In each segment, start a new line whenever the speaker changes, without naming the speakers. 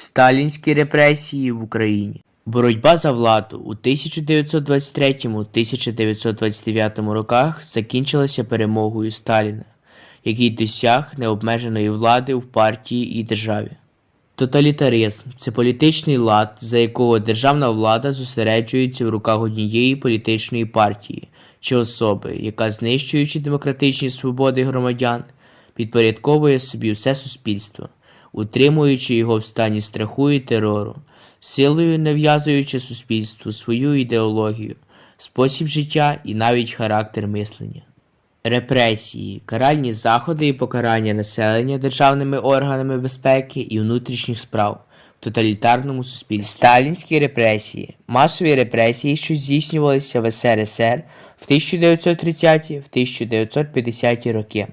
Сталінські репресії в Україні. Боротьба за владу у 1923-1929 роках закінчилася перемогою Сталіна, який досяг необмеженої влади в партії і державі. Тоталітаризм це політичний лад, за якого державна влада зосереджується в руках однієї політичної партії чи особи, яка, знищуючи демократичні свободи громадян, підпорядковує собі все суспільство, утримуючи його в стані страху і терору, силою нав'язуючи суспільству свою ідеологію, спосіб життя і навіть характер мислення. Репресії, каральні заходи і покарання населення державними органами безпеки і внутрішніх справ в тоталітарному суспільстві. Сталінські репресії, масові репресії, що здійснювалися в СРСР в 1930-1950 роки,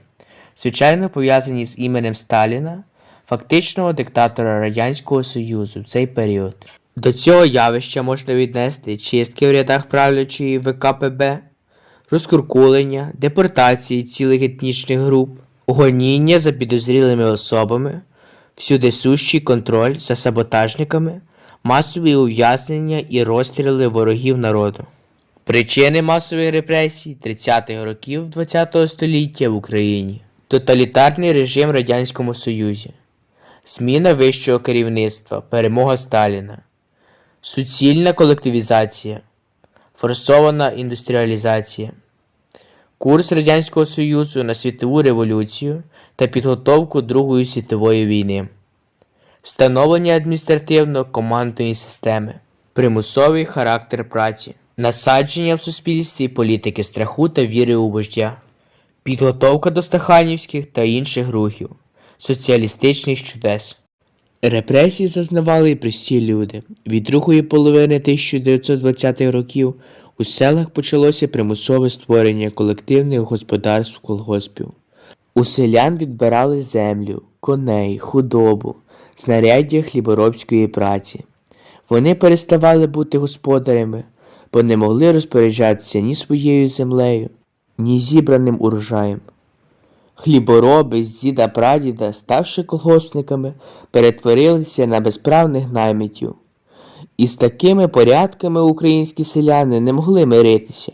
звичайно пов'язані з іменем Сталіна, фактичного диктатора Радянського Союзу в цей період. До цього явища можна віднести чистки в рядах правлячої ВКПБ, розкуркулення, депортації цілих етнічних груп, гоніння за підозрілими особами, всюди сущий контроль за саботажниками, масові ув'язнення і розстріли ворогів народу. Причини масових репресій 30-х років ХХ століття в Україні. Тоталітарний режим Радянському Союзі. Зміна вищого керівництва, перемога Сталіна, суцільна колективізація, форсована індустріалізація, курс Радянського Союзу на світову революцію та підготовку Другої світової війни, встановлення адміністративно-командної системи, примусовий характер праці, насадження в суспільстві політики страху та віри у вождя, підготовка до стаханівських та інших рухів, соціалістичних чудес. Репресії зазнавали і прості люди. Від другої половини 1920-х років у селах почалося примусове створення колективних господарств колгоспів. У селян відбирали землю, коней, худобу, знаряддя хліборобської праці. Вони переставали бути господарями, бо не могли розпоряджатися ні своєю землею, ні зібраним урожаєм. Хлібороби з діда прадіда, ставши колгоспниками, перетворилися на безправних наймитів. І з такими порядками українські селяни не могли миритися.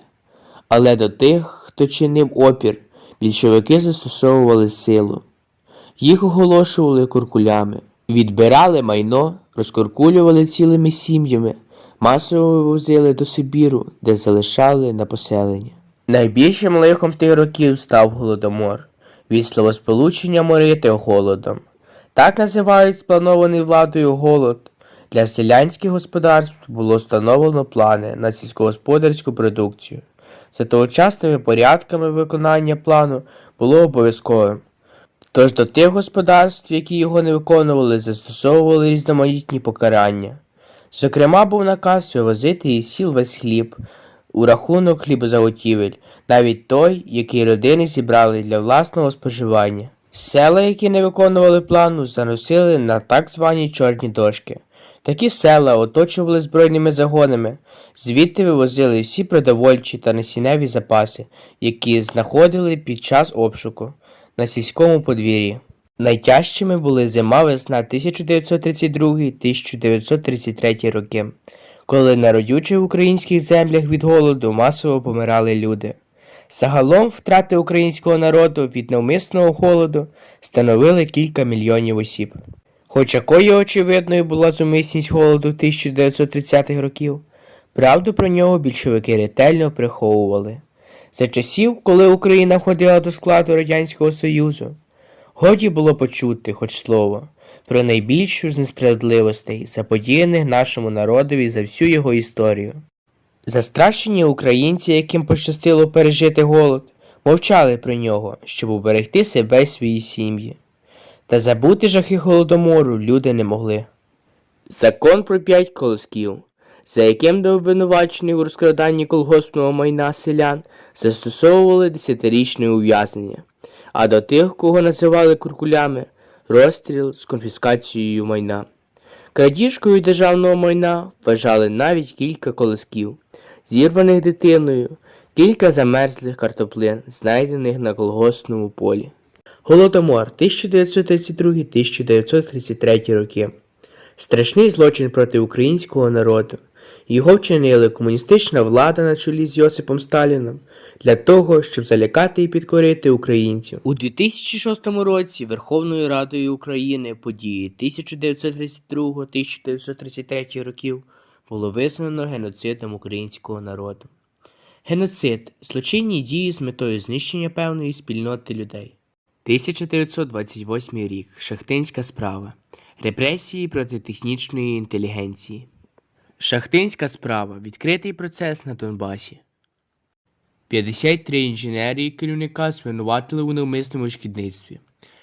Але до тих, хто чинив опір, більшовики застосовували силу. Їх оголошували куркулями, відбирали майно, розкуркулювали цілими сім'ями, масово вивозили до Сибіру, де залишали на поселення. Найбільшим лихом тих років став голодомор від словосполучення морити голодом. Так називають спланований владою голод. Для селянських господарств було встановлено плани на сільськогосподарську продукцію. За тогочасними порядками виконання плану було обов'язковим. Тож до тих господарств, які його не виконували, застосовували різноманітні покарання. Зокрема, був наказ вивозити із сіл весь хліб у рахунок хлібозаготівель, навіть той, який родини зібрали для власного споживання. Села, які не виконували плану, заносили на так звані чорні дошки. Такі села оточували збройними загонами, звідти вивозили всі продовольчі та насінневі запаси, які знаходили під час обшуку на сільському подвір'ї. Найтяжчими були зима весна 1932-1933 роки, коли на родючих українських землях від голоду масово помирали люди. Загалом втрати українського народу від навмисного холоду становили кілька мільйонів осіб. Хоч якою очевидною була зумисність голоду 1930-х років, правду про нього більшовики ретельно приховували. За часів, коли Україна входила до складу Радянського Союзу, годі було почути хоч слово про найбільшу з несправедливостей, заподіяних нашому народові за всю його історію. Застрашені українці, яким пощастило пережити голод, мовчали про нього, щоб уберегти себе й свої сім'ї. Та забути жахи голодомору люди не могли. Закон про п'ять колосків, за яким до обвинувачених у розкраданні колгоспного майна селян застосовували десятирічне ув'язнення, а до тих, кого називали куркулями, розстріл з конфіскацією майна. Крадіжкою державного майна вважали навіть кілька колосків, зірваних дитиною, кілька замерзлих картоплин, знайдених на колгоспному полі. Голодомор 1932-1933 роки. Страшний злочин проти українського народу. Його вчинили комуністична влада на чолі з Йосипом Сталіном для того, щоб залякати і підкорити українців. У 2006 році Верховною Радою України події 1932-1933 років було визнано геноцидом українського народу. Геноцид злочинні дії з метою знищення певної спільноти людей. 1928 рік. Шахтинська справа. Репресії проти технічної інтелігенції. Шахтинська справа. Відкритий процес на Донбасі. 53 інженери і керівника звинуватили у навмисному шкідництві.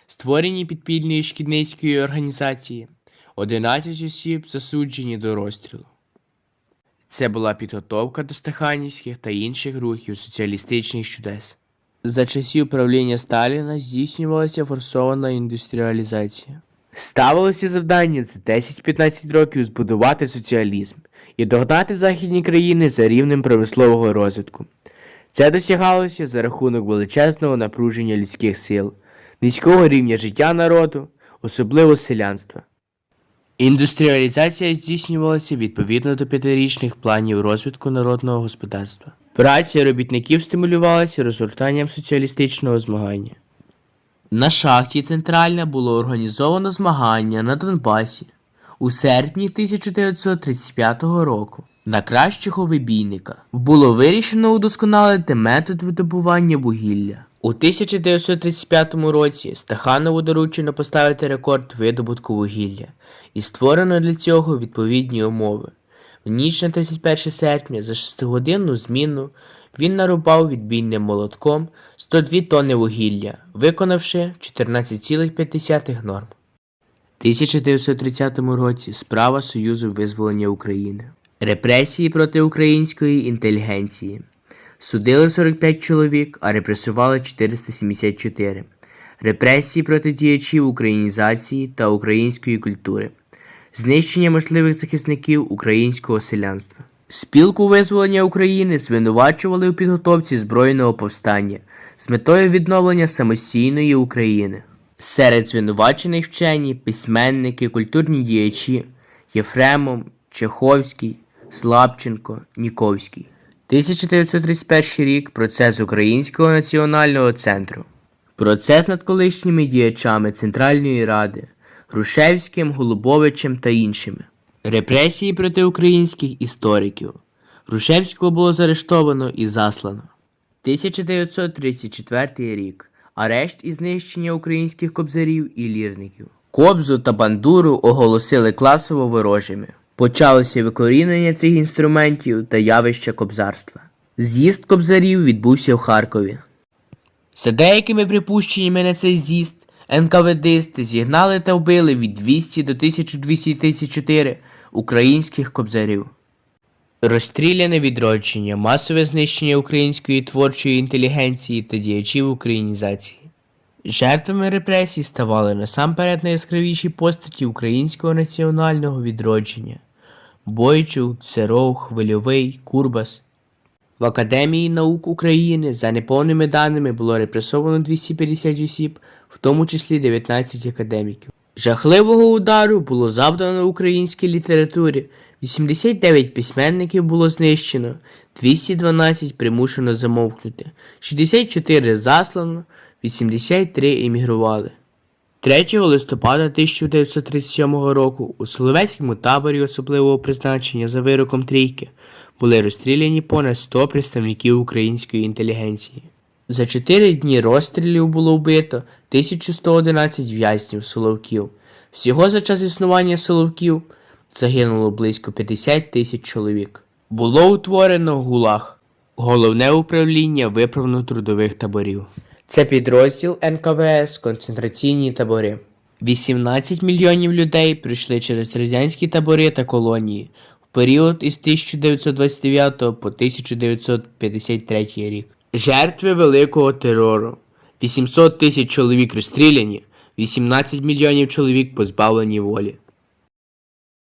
Створені підпільної шкідницької організації. 11 осіб засуджені до розстрілу. Це була підготовка до стаханівських та інших рухів соціалістичних чудес. За часів правління Сталіна здійснювалася форсована індустріалізація. Ставилося завдання за 10-15 років збудувати соціалізм і догнати західні країни за рівнем промислового розвитку. Це досягалося за рахунок величезного напруження людських сил, низького рівня життя народу, особливо селянства. Індустріалізація здійснювалася відповідно до п'ятирічних планів розвитку народного господарства. Праця робітників стимулювалася розгортанням соціалістичного змагання. На шахті Центральна було організовано змагання на Донбасі у серпні 1935 року. На кращого вибійника було вирішено удосконалити метод видобування вугілля. У 1935 році Стаханову доручено поставити рекорд видобутку вугілля, і створено для цього відповідні умови. В ніч на 31 серпня за 6-годинну зміну він нарубав відбійним молотком 102 тонни вугілля, виконавши 14,5 норм. У 1930 році справа Союзу визволення України. Репресії проти української інтелігенції. Судили 45 чоловік, а репресували 474. Репресії проти діячів українізації та української культури. Знищення можливих захисників українського селянства. Спілку визволення України звинувачували у підготовці збройного повстання з метою відновлення самостійної України. Серед звинувачених вчені письменники, культурні діячі Єфремов, Чеховський, Слабченко, Ніковський. 1931 рік процес Українського національного центру. Процес над колишніми діячами Центральної Ради Грушевським, Голубовичем та іншими. Репресії проти українських істориків. Грушевського було заарештовано і заслано. 1934 рік. Арешт і знищення українських кобзарів і лірників. Кобзу та бандуру оголосили класово ворожими. Почалося викорінення цих інструментів та явища кобзарства. З'їзд кобзарів відбувся в Харкові. За деякими припущеннями на цей з'їзд НКВДисти зігнали та вбили від 200 до 1234 українських кобзарів. Розстріляне відродження, масове знищення української творчої інтелігенції та діячів українізації. Жертвами репресій ставали насамперед найяскравіші постаті українського національного відродження Бойчук, Церов, Хвильовий, Курбас. В Академії наук України за неповними даними було репресовано 250 осіб, в тому числі 19 академіків. Жахливого удару було завдано українській літературі. 89 письменників було знищено, 212 примушено замовкнути, 64 заслано, 83 емігрували. 3 листопада 1937 року у Соловецькому таборі особливого призначення за вироком трійки були розстріляні понад 100 представників української інтелігенції. За 4 дні розстрілів було вбито 1111 в'язнів Соловків. Всього за час існування Соловків загинуло близько 50 тисяч чоловік. Було утворено ГУЛАГ – головне управління виправно-трудових таборів. Це підрозділ НКВС концентраційні табори. 18 мільйонів людей прийшли через радянські табори та колонії період із 1929 по 1953 рік. Жертви великого терору. 800 тисяч чоловік розстріляні, 18 мільйонів чоловік позбавлені волі.